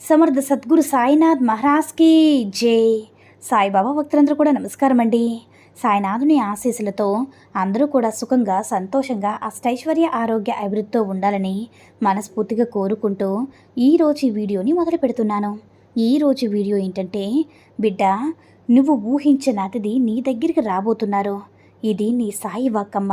Samarth Sadguru Sainath మహారాజ్కి జై. సాయిబాబా భక్తులందరూ కూడా నమస్కారం అండి సాయినాథుని ఆశీస్సులతో అందరూ కూడా సుఖంగా సంతోషంగా అష్టైశ్వర్య ఆరోగ్య అభివృద్ధితో ఉండాలని మనస్ఫూర్తిగా కోరుకుంటూ ఈరోజు ఈ వీడియోని మొదలు పెడుతున్నాను. ఈరోజు వీడియో ఏంటంటే బిడ్డ నువ్వు ఊహించిన అతిథి నీ దగ్గరికి రాబోతున్నారు. ఇది నీ సాయి వాక్కమ్మ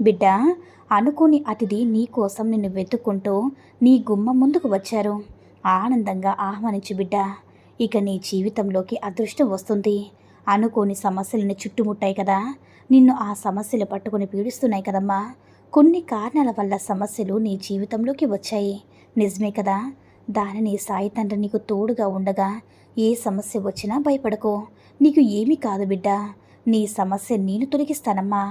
బిడ్డ అనుకోని అతిథి నీకోసం నిన్ను వెతుక్కుంటూ నీ గుమ్మ ముందుకు వచ్చారు. ఆనందంగా ఆహ్వానించు బిడ్డ ఇక నీ జీవితంలోకి అదృష్టం వస్తుంది. అనుకోని సమస్యలను చుట్టుముట్టాయి కదా నిన్ను ఆ సమస్యలు పట్టుకుని పీడిస్తున్నాయి కదమ్మా. కొన్ని కారణాల వల్ల సమస్యలు నీ జీవితంలోకి వచ్చాయి. నిజమే కదా దానిని సాయి తండ్రి నీకు తోడుగా ఉండగా ఏ సమస్య వచ్చినా భయపడకో. నీకు ఏమీ కాదు బిడ్డ నీ సమస్య నేను తొలగిస్తానమ్మా.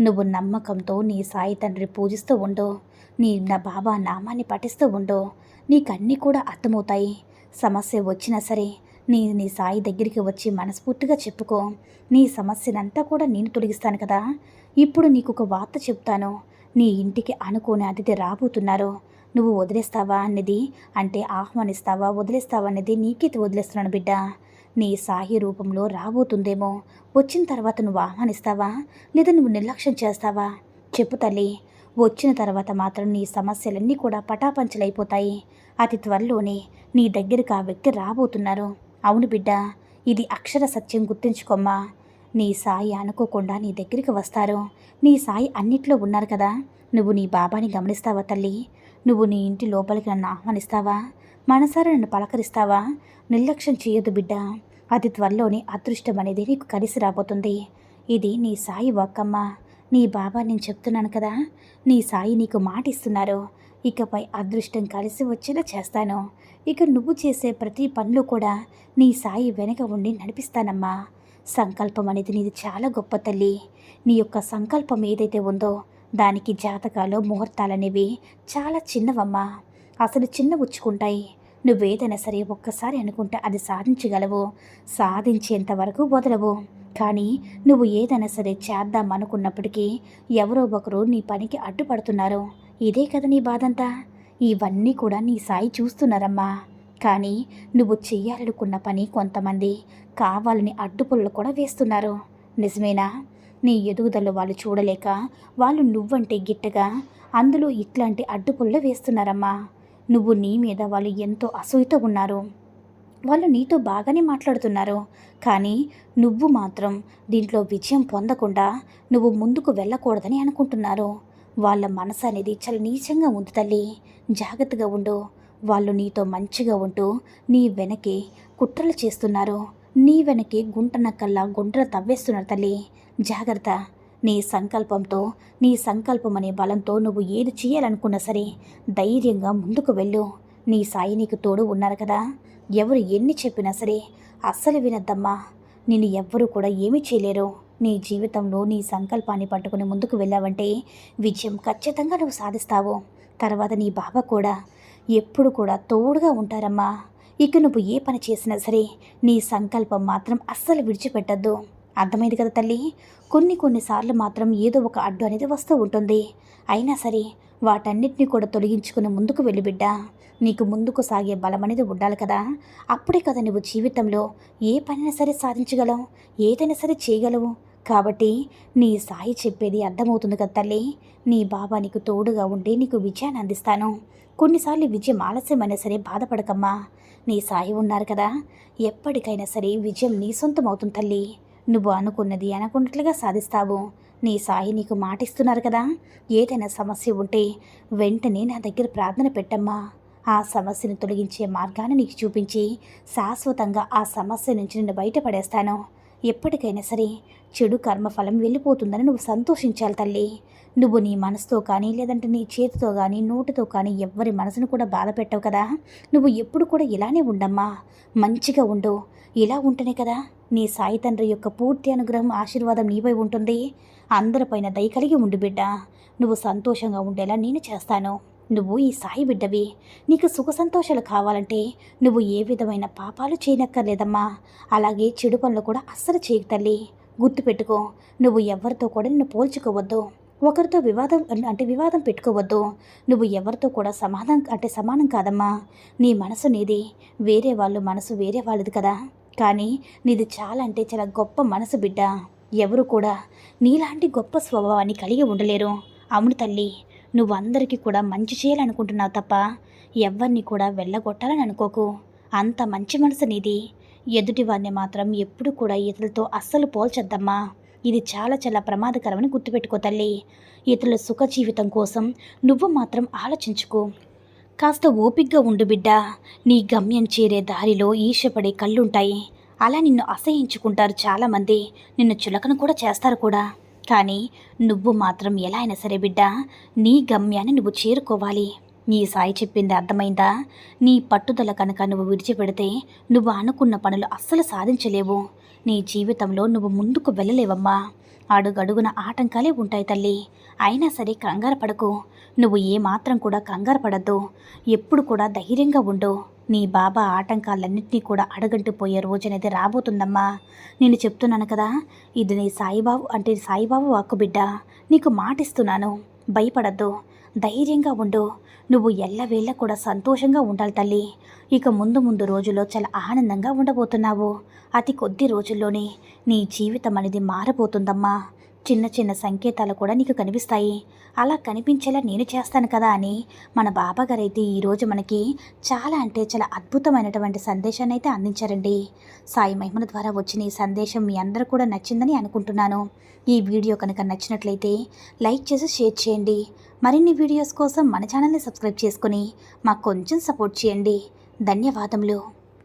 నువ్వు నమ్మకంతో నీ సాయి తండ్రి పూజిస్తూ ఉండు. నీ నా బాబా నామాన్ని పఠిస్తూ ఉండు. నీకన్నీ కూడా అర్థమవుతాయి. సమస్య వచ్చినా సరే నీ నీ సాయి దగ్గరికి వచ్చి మనస్ఫూర్తిగా చెప్పుకో. నీ సమస్యనంతా కూడా నేను తొలగిస్తాను కదా. ఇప్పుడు నీకు ఒక వార్త చెప్తాను. నీ ఇంటికి అనుకోని అతిథి రాబోతున్నారు. నువ్వు వదిలేస్తావా అన్నది? అంటే ఆహ్వానిస్తావా? వదిలేస్తావా అనేది నీకే వదిలేస్తున్నాను బిడ్డ. నీ సాయి రూపంలో రాబోతుందేమో. వచ్చిన తర్వాత నువ్వు ఆహ్వానిస్తావా లేదా నువ్వు నిర్లక్ష్యం చేస్తావా? చెప్పు తల్లి. వచ్చిన తర్వాత మాత్రం నీ సమస్యలన్నీ కూడా పటాపంచలైపోతాయి. అతి త్వరలోనే నీ దగ్గరికి ఆ వ్యక్తి రాబోతున్నారు. అవును బిడ్డ ఇది అక్షర సత్యం గుర్తుంచుకోమ్మా. నీ సాయి అనుకోకుండా నీ దగ్గరికి వస్తారు. నీ సాయి అన్నిట్లో ఉన్నారు కదా. నువ్వు నీ బాబాని గమనిస్తావా తల్లి? నువ్వు నీ ఇంటి లోపలికి నన్ను ఆహ్వానిస్తావా మనసారా నన్ను పలకరిస్తావా? నిర్లక్ష్యం చేయొద్దు బిడ్డ. అతి త్వరలోనే అదృష్టం అనేది నీకు కలిసి రాబోతుంది. ఇది నీ సాయి ఒక్కమ్మ నీ బాబా నేను చెప్తున్నాను కదా. నీ సాయి నీకు మాట ఇస్తున్నారు ఇకపై అదృష్టం కలిసి వచ్చేలా చేస్తాను. ఇక నువ్వు చేసే ప్రతి పనులు కూడా నీ సాయి వెనక ఉండి నడిపిస్తానమ్మా. సంకల్పం అనేది నీది చాలా గొప్ప తల్లి. నీ యొక్క సంకల్పం ఏదైతే ఉందో దానికి జాతకాలు ముహూర్తాలనేవి చాలా చిన్నవమ్మా. అసలు చిన్న ఉచ్చుకుంటాయి నువ్వేదైనా సరే ఒక్కసారి అనుకుంటే అది సాధించగలవు. సాధించేంత వరకు వదలవు. కానీ నువ్వు ఏదైనా సరే చేద్దాం అనుకున్నప్పటికీ ఎవరో ఒకరు నీ పనికి అడ్డుపడుతున్నారు. ఇదే కదా నీ బాధంతా? ఇవన్నీ కూడా నీ సాయి చూస్తున్నారమ్మా. కానీ నువ్వు చెయ్యాలనుకున్న పని కొంతమంది కావాలని అడ్డుపుల్లు కూడా వేస్తున్నారు. నిజమేనా? నీ ఎదుగుదల వాళ్ళు చూడలేక వాళ్ళు నువ్వంటే గిట్టగా అందులో ఇట్లాంటి అడ్డుపుల్లు వేస్తున్నారమ్మా. నువ్వు నీ మీద వాళ్ళు ఎంతో అసూయతో ఉన్నారు. వాళ్ళు నీతో బాగానే మాట్లాడుతున్నారు. కానీ నువ్వు మాత్రం దీంట్లో విజయం పొందకుండా నువ్వు ముందుకు వెళ్ళకూడదని అనుకుంటున్నారు. వాళ్ళ మనసు అనేది చాలా నీచంగా ఉంది తల్లి. జాగ్రత్తగా ఉండు. వాళ్ళు నీతో మంచిగా ఉంటూ నీ వెనకే కుట్రలు చేస్తున్నారు. నీ వెనకే గుంట నక్కల్లా గుంటలు తవ్వేస్తున్నారు తల్లి. జాగ్రత్త. నీ సంకల్పంతో నీ సంకల్పం అనే బలంతో నువ్వు ఏది చేయాలనుకున్నా సరే ధైర్యంగా ముందుకు వెళ్ళు. నీ సాయి నీకు తోడు ఉన్నారు కదా. ఎవరు ఎన్ని చెప్పినా సరే అస్సలు వినద్దమ్మా. నిన్ను ఎవ్వరూ కూడా ఏమీ చేయలేరు. నీ జీవితంలో నీ సంకల్పాన్ని పట్టుకుని ముందుకు వెళ్ళావంటే విజయం ఖచ్చితంగా నువ్వు సాధిస్తావు. తర్వాత నీ బావ కూడా. ఎప్పుడు కూడా తోడుగా ఉంటారమ్మా. ఇక నువ్వు ఏ పని చేసినా సరే నీ సంకల్పం మాత్రం అస్సలు విడిచిపెట్టద్దు. అర్థమైంది కదా తల్లి? కొన్ని కొన్నిసార్లు మాత్రం ఏదో ఒక అడ్డు అనేది వస్తూ ఉంటుంది. అయినా సరే వాటన్నిటిని కూడా తొలగించుకుని ముందుకు వెళ్ళి బిడ్డ. నీకు ముందుకు సాగే బలం అనేది ఉండాలి కదా. అప్పుడే కదా నువ్వు జీవితంలో ఏ పనైనా సరే సాధించగలవు ఏదైనా సరే చేయగలవు. కాబట్టి నీ సాయి చెప్పేది అర్థమవుతుంది కదా తల్లి? నీ బాబా నీకు తోడుగా ఉండి నీకు విజయాన్ని అందిస్తాను. కొన్నిసార్లు విజయం ఆలస్యమైనా సరే బాధపడకమ్మా. నీ సాయి ఉన్నారు కదా. ఎప్పటికైనా సరే విజయం నీ సొంతం అవుతుంది తల్లి. నువ్వు అనుకున్నది అనుకున్నట్లుగా సాధిస్తావు. నీ సాయి నీకు మాటిస్తున్నారు కదా. ఏదైనా సమస్య ఉంటే వెంటనే నా దగ్గర ప్రార్థన పెట్టమ్మా. ఆ సమస్యను తొలగించే మార్గాన్ని నీకు చూపించి శాశ్వతంగా ఆ సమస్య నుంచి నిన్ను బయటపడేస్తాను. ఎప్పటికైనా సరే చెడు కర్మఫలం వెళ్ళిపోతుందని నువ్వు సంతోషించాలి తల్లి. నువ్వు నీ మనసుతో కానీ లేదంటే నీ చేతితో కానీ నోటితో కానీ ఎవ్వరి మనసును కూడా బాధ పెట్టవు కదా. నువ్వు ఎప్పుడు కూడా ఇలానే ఉండమ్మా. మంచిగా ఉండు. ఇలా ఉంటేనే కదా నీ సాయి తండ్రి యొక్క పూర్తి అనుగ్రహం ఆశీర్వాదం నీపై ఉంటుంది. అందరిపైన దయ కలిగి ఉండు బిడ్డ. నువ్వు సంతోషంగా ఉండేలా నేను చేస్తాను. నువ్వు ఈ సాయి బిడ్డవి. నీకు సుఖ సంతోషాలు కావాలంటే నువ్వు ఏ విధమైన పాపాలు చేయనక్కర్లేదమ్మా. అలాగే చెడు పనులు కూడా అస్సలు చేయకు తల్లి. గుర్తుపెట్టుకో నువ్వు ఎవరితో కూడా నిన్ను పోల్చుకోవద్దు. ఒకరితో వివాదం అంటే వివాదం పెట్టుకోవద్దు. నువ్వు ఎవరితో కూడా సమాధానం అంటే సమానం కాదమ్మా. నీ మనసు నీది. వేరే వాళ్ళు మనసు వేరే వాళ్ళది కదా. కానీ నీది చాలా అంటే చాలా గొప్ప మనసు బిడ్డ. ఎవరు కూడా నీలాంటి గొప్ప స్వభావాన్ని కలిగి ఉండలేరు. అవును తల్లి నువ్వు అందరికీ కూడా మంచి చేయాలనుకుంటున్నావు తప్ప ఎవరిని కూడా వెళ్ళగొట్టాలని అనుకోకు. అంత మంచి మనసు నీది. ఎదుటివారిని మాత్రం ఎప్పుడు కూడా ఇతరులతో అస్సలు పోల్చొద్దమ్మా. ఇది చాలా చాలా ప్రమాదకరమని గుర్తుపెట్టుకో తల్లి. ఇతరుల సుఖ జీవితం కోసం నువ్వు మాత్రం ఆలోచించుకో. కాస్త ఓపిగ్గా ఉండు బిడ్డ. నీ గమ్యం చేరే దారిలో ఈర్ష్యపడే కళ్ళుంటాయి. అలా నిన్ను అసహించుకుంటారు చాలామంది. నిన్ను చులకన కూడా చేస్తారు కూడా. కానీ నువ్వు మాత్రం ఎలా అయినా సరే బిడ్డ నీ గమ్యాన్ని నువ్వు చేరుకోవాలి. నీ సాయి చెప్పింది అర్థమైందా? నీ పట్టుదల కనుక నువ్వు విడిచిపెడితే నువ్వు అనుకున్న పనులు అస్సలు సాధించలేవు. నీ జీవితంలో నువ్వు ముందుకు వెళ్ళలేవమ్మా. అడుగడుగున ఆటంకాలే ఉంటాయి తల్లి. అయినా సరే కంగారు పడకు. నువ్వు ఏమాత్రం కూడా కంగారు పడద్దు. ఎప్పుడు కూడా ధైర్యంగా ఉండు. నీ బాబా ఆటంకాలన్నింటినీ కూడా అడగంటిపోయే రోజనేది రాబోతుందమ్మా. నేను చెప్తున్నాను కదా ఇది నీ సాయిబాబు అంటే సాయిబాబు వాక్కు బిడ్డ నీకు మాటిస్తున్నాను. భయపడద్దు. ధైర్యంగా ఉండు. నువ్వు ఎల్లవేళ్ళ కూడా సంతోషంగా ఉండాలి తల్లి. ఇక ముందు ముందు రోజుల్లో చాలా ఆనందంగా ఉండబోతున్నావు. అతి కొద్ది రోజుల్లోనే నీ జీవితం అనేది మారబోతుందమ్మా. చిన్న చిన్న సంకేతాలు కూడా నీకు కనిపిస్తాయి. అలా కనిపించేలా నేను చేస్తాను కదా అని మన బాబాగారైతే ఈరోజు మనకి చాలా అంటే చాలా అద్భుతమైనటువంటి సందేశాన్ని అయితే అందించారండి. సాయి మహిమల ద్వారా వచ్చిన ఈ సందేశం మీ అందరూ కూడా నచ్చిందని అనుకుంటున్నాను. ఈ వీడియో కనుక నచ్చినట్లయితే లైక్ చేసి షేర్ చేయండి. మరిన్ని వీడియోస్ కోసం మన ఛానల్ని సబ్స్క్రైబ్ చేసుకుని మాకు కొంచెం సపోర్ట్ చేయండి. ధన్యవాదములు.